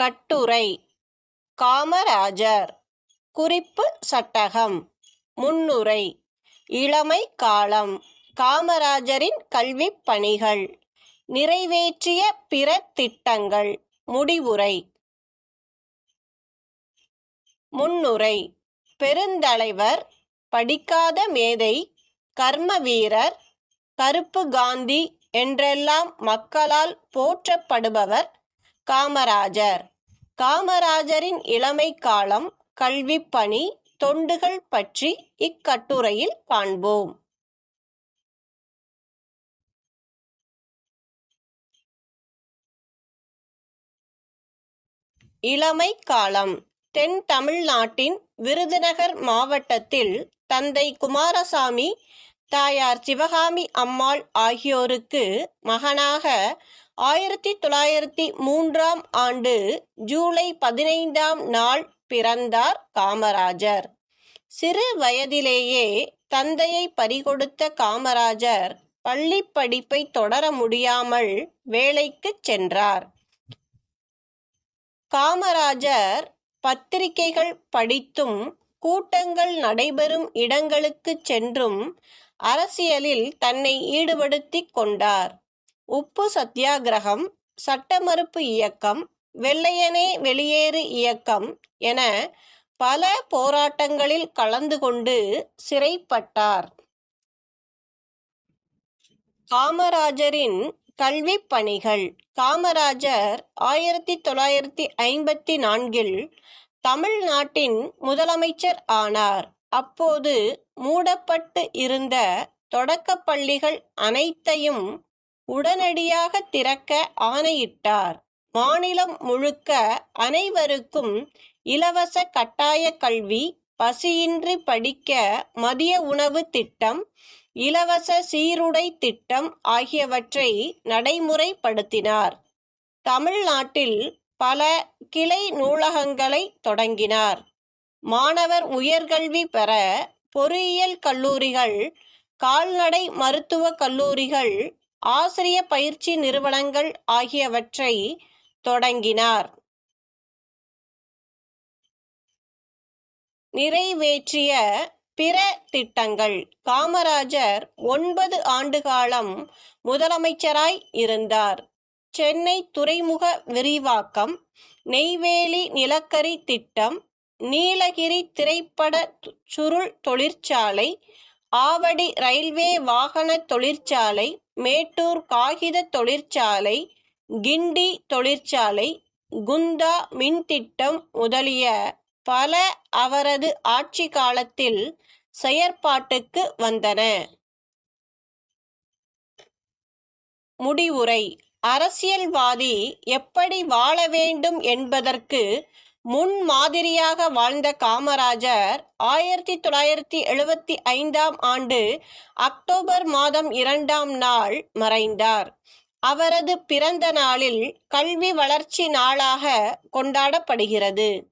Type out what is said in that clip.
கட்டுரை. காமராஜர். குறிப்பு சட்டகம். முன்னுரை. இளமை காலம். காமராஜரின் கல்விப் பணிகள். நிறைவேற்றிய பிற திட்டங்கள். முடிவுரை. முன்னுரை. பெருந்தலைவர் படிக்காத மேதை கர்ம வீரர் கருப்பு காந்தி என்றெல்லாம் மக்களால் போற்றப்படுபவர் காமராஜர். காமராஜரின் இளமை காலம் கல்வி பணி தொண்டுகள் பற்றி இக்கட்டுரையில் காண்போம். இளமை காலம் தென் தமிழ்நாட்டின் விருதுநகர் மாவட்டத்தில் தந்தை குமாரசாமி தாயார் சிவகாமி அம்மாள் ஆகியோருக்கு மகனாக ஆயிரத்தி தொள்ளாயிரத்தி மூன்றாம் ஆண்டு ஜூலை பதினைந்தாம் நாள் பிறந்தார் காமராஜர். சிறு வயதிலேயே தந்தையை பறிகொடுத்த காமராஜர் பள்ளி படிப்பை தொடர முடியாமல் வேலைக்குச் சென்றார். காமராஜர் பத்திரிகைகள் படித்தும் கூட்டங்கள் நடைபெறும் இடங்களுக்குச் சென்றும் அரசியலில் தன்னை ஈடுபடுத்திக் கொண்டார். உப்பு சத்தியாகிரகம் சட்டமறுப்பு இயக்கம் வெள்ளையனே வெளியேறு இயக்கம் என பல போராட்டங்களில் கலந்து கொண்டு சிறைப்பட்டார். காமராஜரின் கல்விப் பணிகள். காமராஜர் ஆயிரத்தி தொள்ளாயிரத்தி ஐம்பத்தி நான்கில் தமிழ்நாட்டின் முதலமைச்சர் ஆனார். அப்போது மூடப்பட்டு இருந்த தொடக்கப் பள்ளிகள் அனைத்தையும் உடனடியாக திறக்க ஆணையிட்டார். மாநிலம் முழுக்க அனைவருக்கும் இலவச கட்டாய கல்வி பசியின்றி படிக்க மதிய உணவு திட்டம் இலவச சீருடை திட்டம் ஆகியவற்றை நடைமுறைப்படுத்தினார். தமிழ்நாட்டில் பல கிளை நூலகங்களை தொடங்கினார். மாணவர் உயர்கல்வி பெற பொறியியல் கல்லூரிகள் கால்நடை மருத்துவக் கல்லூரிகள் ஆசிரிய பயிற்சி நிறுவனங்கள் ஆகியவற்றை தொடங்கினார். நிறைவேற்றிய பிற திட்டங்கள். காமராஜர் ஒன்பது ஆண்டு காலம் முதலமைச்சராய் இருந்தார். சென்னை துறைமுக விரிவாக்கம் நெய்வேலி நிலக்கரி திட்டம் நீலகிரி திரைப்பட சுருள் தொழிற்சாலை ஆவடி ரயில்வே வாகன தொழிற்சாலை மேட்டூர் காகித தொழிற்சாலை கிண்டி தொழிற்சாலை குந்தா மின்திட்டம் முதலிய பல அவரது ஆட்சி காலத்தில் செயற்பாட்டுக்கு வந்தன. முடிவுரை. அரசியல்வாதி எப்படி வாழ வேண்டும் என்பதற்கு முன் மாதிரியாக வாழ்ந்த காமராஜர் ஆயிரத்தி தொள்ளாயிரத்தி எழுபத்தி ஐந்தாம் ஆண்டு அக்டோபர் மாதம் இரண்டாம் நாள் மறைந்தார். அவரது பிறந்த நாளில் கல்வி வளர்ச்சி நாளாக கொண்டாடப்படுகிறது.